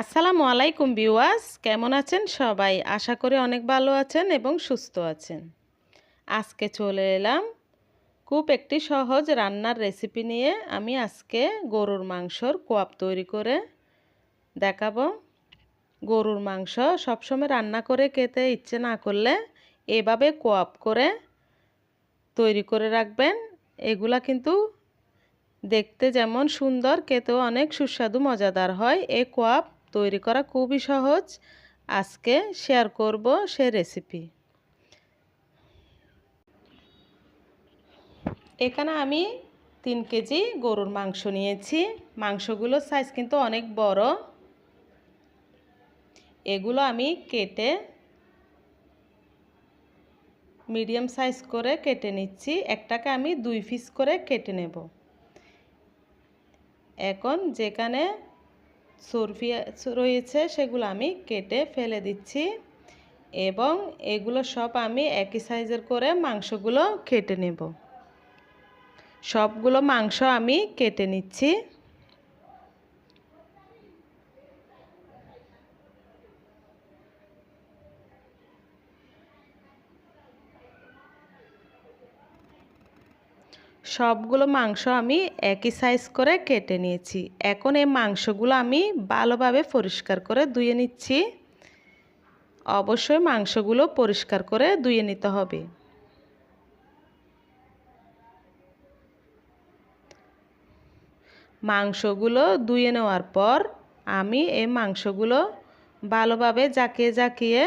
আসসালামু আলাইকুম বিওয়াস কেমন আছেন সবাই? আশা করি অনেক ভালো আছেন এবং সুস্থ আছেন। আজকে চলে এলাম খুব একটি সহজ রান্নার রেসিপি নিয়ে। আমি আজকে গরুর মাংসর কোয়াপ তৈরি করে দেখাবো। গরুর মাংস সবসময় রান্না করে খেতে ইচ্ছে না করলে এভাবে কোয়াপ করে তৈরি করে রাখবেন। এগুলা কিন্তু দেখতে যেমন সুন্দর, খেতেও অনেক সুস্বাদু, মজাদার হয়। এই কোয়াপ তৈরি করা খুবই সহজ। আজকে শেয়ার করব সে রেসিপি এখানে আমি তিন কেজি গরুর মাংস নিয়েছি। মাংসগুলোর সাইজ কিন্তু অনেক বড়। এগুলো আমি কেটে মিডিয়াম সাইজ করে কেটে নিচ্ছি। একটাকে আমি দুই পিস করে কেটে নেব। এখন যেখানে সরফি রয়েছে, সেগুলো আমি কেটে ফেলে দিচ্ছি এবং এগুলো সব আমি একই সাইজের করে মাংসগুলো কেটে নেব। সবগুলো মাংস আমি কেটে নিচ্ছি। সবগুলো মাংস আমি একই সাইজ করে কেটে নিয়েছি। এখন এই মাংসগুলো আমি ভালোভাবে পরিষ্কার করে ধুয়ে নিচ্ছি। অবশ্যই মাংসগুলো পরিষ্কার করে ধুয়ে নিতে হবে। মাংসগুলো ধুয়ে নেওয়ার পর আমি এই মাংসগুলো ভালোভাবে জাকিয়ে জাকিয়ে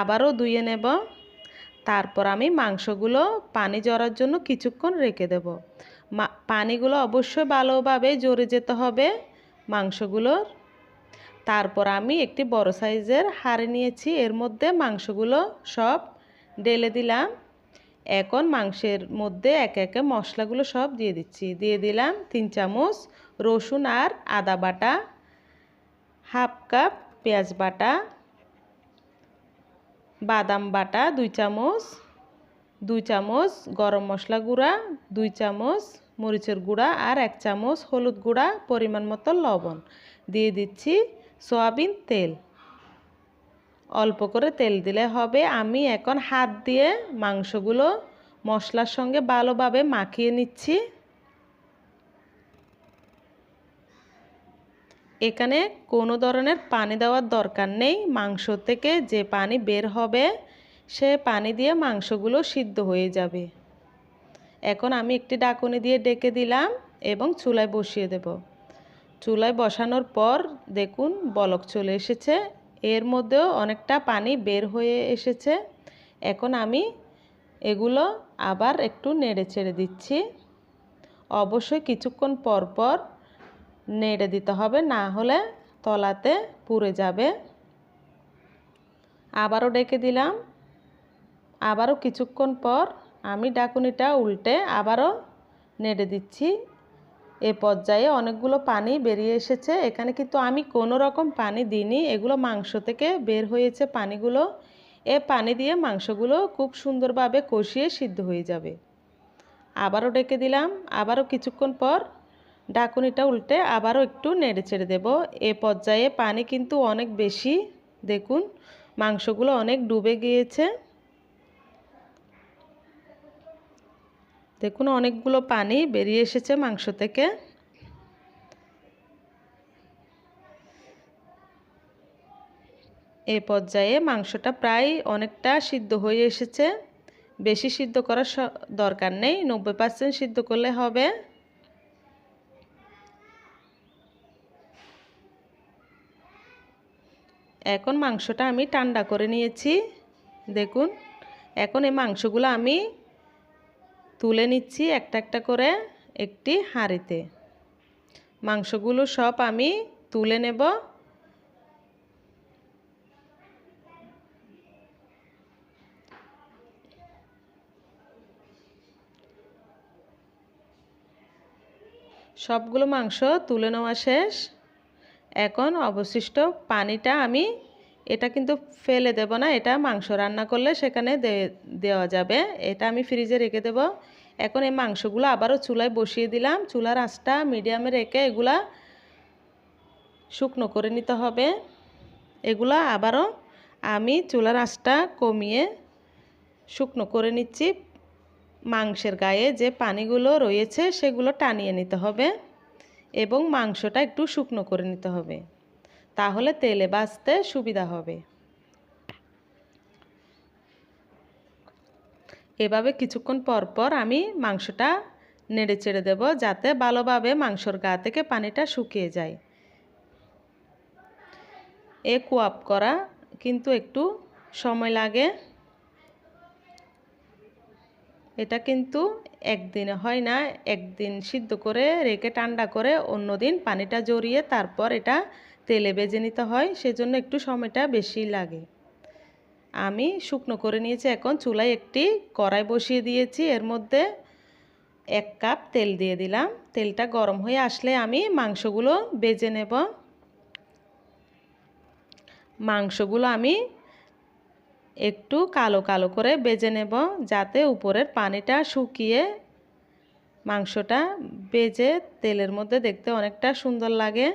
আবারও ধুয়ে নেব। তারপর আমি মাংসগুলো পানি জড়ার জন্য কিছুক্ষণ রেখে দেব। পানিগুলো অবশ্যই ভালোভাবে জড়ে যেতে হবে মাংসগুলোর। তারপর আমি একটি বড় সাইজের হাড়ে নিয়েছি, এর মধ্যে মাংসগুলো সব ঢেলে দিলাম। এখন মাংসের মধ্যে একে একে মশলাগুলো সব দিয়ে দিচ্ছি। দিয়ে দিলাম তিন চামচ রসুন আর আদা বাটা, হাফ কাপ পেঁয়াজ বাটা বাদাম বাটা দুই চামচ দুই চামচ গরম মশলা গুঁড়া, দুই চামচ মরিচের গুঁড়া আর এক চামচ হলুদ গুঁড়া পরিমাণ মতো লবণ। দিয়ে দিচ্ছি সয়াবিন তেল। অল্প করে তেল দিলে হবে। আমি এখন হাত দিয়ে মাংসগুলো মশলার সঙ্গে ভালোভাবে মাখিয়ে নিচ্ছি। এখানে কোনো ধরনের পানি দেওয়ার দরকার নেই। মাংস থেকে যে পানি বের হবে, সে পানি দিয়ে মাংসগুলো সিদ্ধ হয়ে যাবে। এখন আমি একটি ডাকুনি দিয়ে ডেকে দিলাম এবং চুলায় বসিয়ে দেব। চুলায় বসানোর পর দেখুন বলক চলে এসেছে। এর মধ্যেও অনেকটা পানি বের হয়ে এসেছে। এখন আমি এগুলো আবার একটু নেড়ে ছেড়ে দিচ্ছি। অবশ্যই কিছুক্ষণ পর পর নেড়ে দিতে হবে, না হলে তলাতে পুড়ে যাবে। আবারও ডেকে দিলাম। আবারও কিছুক্ষণ পর আমি ডাকুনিটা উল্টে আবারও নেড়ে দিচ্ছি। এ পর্যায়ে অনেকগুলো পানি বেরিয়ে এসেছে। এখানে কিন্তু আমি কোনো রকম পানি দিইনি। এগুলো মাংস থেকে বের হয়েছে পানিগুলো। এ পানি দিয়ে মাংসগুলো খুব সুন্দরভাবে কষিয়ে সিদ্ধ হয়ে যাবে। আবারও ডেকে দিলাম। আবারও কিছুক্ষণ পর ডাকুনিটা উল্টে আবারও একটু নেড়ে ছেড়ে দেব। এ পর্যায়ে পানি কিন্তু অনেক বেশি। দেখুন, মাংসগুলো অনেক ডুবে গিয়েছে। দেখুন, অনেকগুলো পানি বেরিয়ে এসেছে মাংস থেকে। এ পর্যায়ে মাংসটা প্রায় অনেকটা সিদ্ধ হয়ে এসেছে। বেশি সিদ্ধ করার দরকার নেই। নব্বই পার্সেন্ট সিদ্ধ করলে হবে। এখন মাংসটা আমি ঠান্ডা করে নিয়েছি। দেখুন, এখন এই মাংসগুলো আমি তুলে নিচ্ছি একটা একটা করে একটি হাঁড়িতে। মাংসগুলো সব আমি তুলে নেব। সবগুলো মাংস তুলে নেওয়া শেষ। এখন অবশিষ্ট পানিটা আমি এটা কিন্তু ফেলে দেব না, এটা মাংস রান্না করলে সেখানে দেওয়া যাবে। এটা আমি ফ্রিজে রেখে দেব। এখন এই মাংসগুলো আবারও চুলায় বসিয়ে দিলাম। চুলার আঁচটা মিডিয়ামে রেখে এগুলা শুকনো করে নিতে হবে। এগুলো আবারও আমি চুলার আঁচটা কমিয়ে শুকনো করে নিচ্ছি। মাংসের গায়ে যে পানিগুলো রয়েছে সেগুলো টানিয়ে নিতে হবে। এবং মাংসটা একটু শুকনো করে নিতে হবে। তাহলে তেলে বাছতে সুবিধা হবে। এভাবে কিছুক্ষণ পর পর আমি মাংসটা নেড়ে চেড়ে দেবো যাতে ভালোভাবে মাংসর গা থেকে পানিটা শুকিয়ে যায়। এ কোয়াপ করা কিন্তু একটু সময় লাগে। এটা কিন্তু একদিনে হয় না, একদিন সিদ্ধ করে রেখে ঠান্ডা করে অন্যদিন পানিটা জড়িয়ে তারপর এটা তেলে বেজে নিতে হয়, সেজন্য একটু সময়টা বেশি লাগে। আমি শুকনো করে নিয়েছি, এখন চুলায় একটি কড়াই বসিয়ে দিয়েছি, এর মধ্যে এক কাপ তেল দিয়ে দিলাম। তেলটা গরম হয়ে আসলে আমি মাংসগুলো বেজে নেব। মাংসগুলো আমি একটু কালো কালো করে বেজে নেব যাতে উপরের পানিটা শুকিয়ে মাংসটা বেজে তেলের মধ্যে দেখতে অনেকটা সুন্দর লাগে।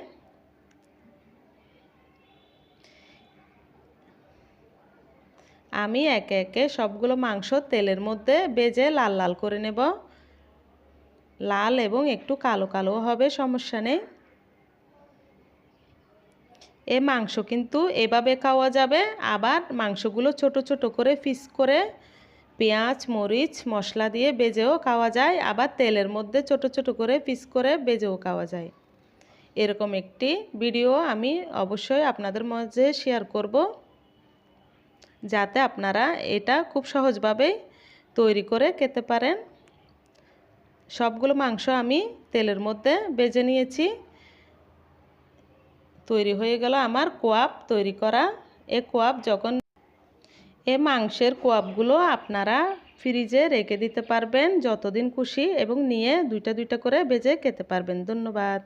আমি একে একে সবগুলো মাংস তেলের মধ্যে বেজে লাল লাল করে নেব। লাল এবং একটু কালো কালো হবে, সমস্যা নেই। এ মাংস কিন্তু এভাবে খাওয়া যাবে। আবার মাংসগুলো ছোট ছোট করে পিস করে পেঁয়াজ, মরিচ, মশলা দিয়ে বেজেও খাওয়া যায়। আবার তেলের মধ্যে ছোট ছোট করে পিস করে বেজেও খাওয়া যায়। এরকম একটি ভিডিও আমি অবশ্যই আপনাদের মাঝে শেয়ার করব, যাতে আপনারা এটা খুব সহজভাবেই তৈরি করে খেতে পারেন। সবগুলো মাংস আমি তেলের মধ্যে বেজে নিয়েছি। তৈরি হয়ে গেল আমার কোয়াপ তৈরি করা। এ কোয়াব যখন এ মাংসের কোয়াপগুলো আপনারা ফ্রিজে রেখে দিতে পারবেন, যতদিন খুশি, এবং নিয়ে দুইটা দুইটা করে ভেজে খেতে পারবেন। ধন্যবাদ।